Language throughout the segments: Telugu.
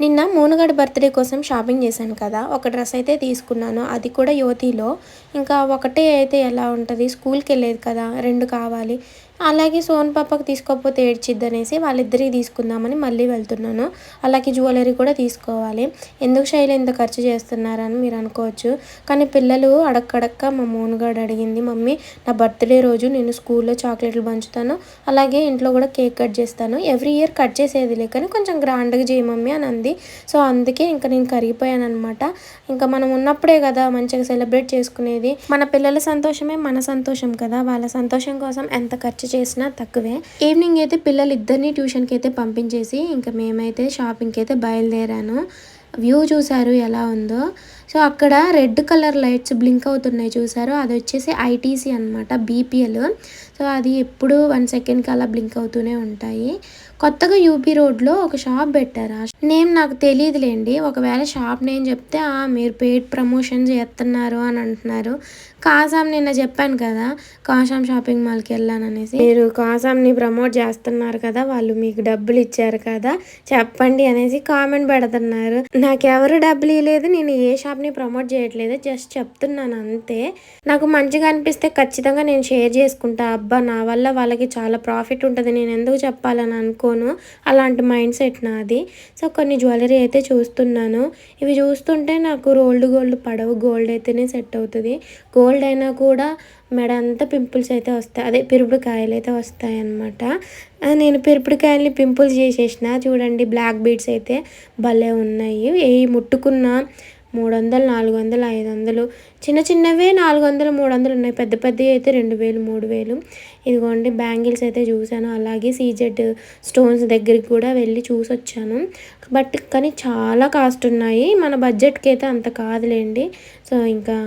నిన్న మూనుగడ బర్త్డే కోసం షాపింగ్ చేశాను కదా. ఒక డ్రెస్ అయితే తీసుకున్నాను. అది కూడా యువతిలో. ఇంకా ఒకటే అయితే ఎలా ఉంటుంది? స్కూల్కి వెళ్ళేది కదా. రెండు కావాలి. అలాగే సోన్ పాపకు తీసుకోకపోతే ఏడ్చిద్ది అనేసి వాళ్ళిద్దరికి తీసుకుందామని మళ్ళీ వెళ్తున్నాను. అలాగే జ్యువెలరీ కూడా తీసుకోవాలి. ఎందుకు శైలి ఇంత ఖర్చు చేస్తున్నారని మీరు అనుకోవచ్చు. కానీ పిల్లలు అడక్కడక్క మా మోనుగాడు అడిగింది మమ్మీ నా బర్త్డే రోజు నేను స్కూల్లో చాక్లెట్లు పంచుతాను అలాగే ఇంట్లో కూడా కేక్ కట్ చేస్తాను. ఎవ్రీ ఇయర్ కట్ చేసేది కానీ కొంచెం గ్రాండ్గా చేయి మమ్మీ అని అంది. సో అందుకే ఇంకా నేను కరిగిపోయాను అనమాట ఇంకా మనం ఉన్నప్పుడే కదా మంచిగా సెలబ్రేట్ చేసుకునేది. మన పిల్లల సంతోషమే మన సంతోషం కదా. వాళ్ళ సంతోషం కోసం ఎంత ఖర్చు చేసినా తక్కువే. ఈవినింగ్ అయితే పిల్లలు ఇద్దరిని ట్యూషన్కి అయితే పంపించేసి ఇంకా మేమైతే షాపింగ్కి అయితే బయలుదేరాను. వ్యూ చూసారు ఎలా ఉందో. సో అక్కడ రెడ్ కలర్ లైట్స్ బ్లింక్ అవుతున్నాయి చూసారు అది వచ్చేసి ఐటీసీ అనమాట బీపీఎల్. సో అది ఎప్పుడు వన్ సెకండ్కి అలా బ్లింక్ అవుతూనే ఉంటాయి. కొత్తగా యూపీ రోడ్లో ఒక షాప్ పెట్టారు? నేమ్ నాకు తెలియదులేండి ఒకవేళ షాప్ నేమ్ చెప్తే మీరు పెయిడ్ ప్రమోషన్ చేస్తున్నారు అని అంటున్నారు. కాసాం నిన్న చెప్పాను కదా కాసాం షాపింగ్ మాల్కి వెళ్ళాను అనేసి మీరు కాసాంని ప్రమోట్ చేస్తున్నారు కదా వాళ్ళు మీకు డబ్బులు ఇచ్చారు కదా చెప్పండి అనేసి కామెంట్ పెడుతున్నారు. నాకెవరు డబ్బులు ఇవ్వలేదు నేను ఏ షాప్ని ప్రమోట్ చేయట్లేదు జస్ట్ చెప్తున్నాను అంతే. నాకు మంచిగా అనిపిస్తే ఖచ్చితంగా నేను షేర్ చేసుకుంటా. అబ్బా నా వల్ల వాళ్ళకి చాలా ప్రాఫిట్ ఉంటుంది. నేను ఎందుకు చెప్పాలని అనుకో పెట్టుకోను. అలాంటి మైండ్ సెట్ నాది. సో కొన్ని జ్యువెలరీ అయితే చూస్తున్నాను. ఇవి చూస్తుంటే నాకు రోల్డ్ గోల్డ్ పడవు. గోల్డ్ అయితేనే సెట్ అవుతుంది. గోల్డ్ అయినా కూడా మెడ అంతా పింపుల్స్ అయితే వస్తాయి. అదే పిరుపుడు కాయలు అయితే వస్తాయి అన్నమాట నేను పిరుపుడు కాయల్ని పింపుల్స్ చేసేసిన. చూడండి బ్లాక్ బీడ్స్ అయితే భలే ఉన్నాయి. ఏ ముట్టుకున్న. మూడు వందలు నాలుగు వందలు ఐదు వందలు చిన్న చిన్నవే నాలుగు వందలు మూడు వందలు ఉన్నాయి. పెద్ద పెద్దవి అయితే రెండు వేలు మూడు వేలు ఇదిగోండి బ్యాంగిల్స్ అయితే చూశాను. అలాగే సీజెడ్ స్టోన్స్ దగ్గరికి కూడా వెళ్ళి చూసి వచ్చాను బట్ కానీ చాలా కాస్ట్ ఉన్నాయి. మన బడ్జెట్కి అయితే అంత కాదులేండి. సో ఇంకా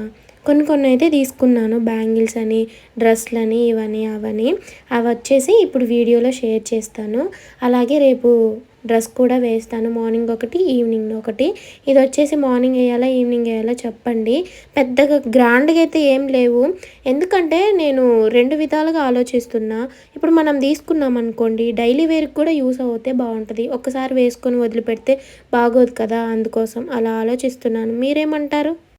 కొన్ని కొన్ని అయితే తీసుకున్నాను. బ్యాంగిల్స్ అని డ్రెస్లని ఇవని అవని. అవి వచ్చేసి ఇప్పుడు వీడియోలో షేర్ చేస్తాను. అలాగే రేపు డ్రెస్ కూడా వేస్తాను. మార్నింగ్ ఒకటి ఈవినింగ్ ఒకటి. ఇది వచ్చేసి మార్నింగ్ వేయాలా ఈవినింగ్ వేయాలా చెప్పండి. పెద్దగా గ్రాండ్గా అయితే ఏం లేవు. ఎందుకంటే నేను రెండు విధాలుగా ఆలోచిస్తున్నా. ఇప్పుడు మనం తీసుకున్నాం అనుకోండి డైలీ వేర్కి కూడా యూస్ అవుతే బాగుంటుంది. ఒకసారి వేసుకొని వదిలిపెడితే బాగోదు కదా అందుకోసం అలా ఆలోచిస్తున్నాను. మీరేమంటారు?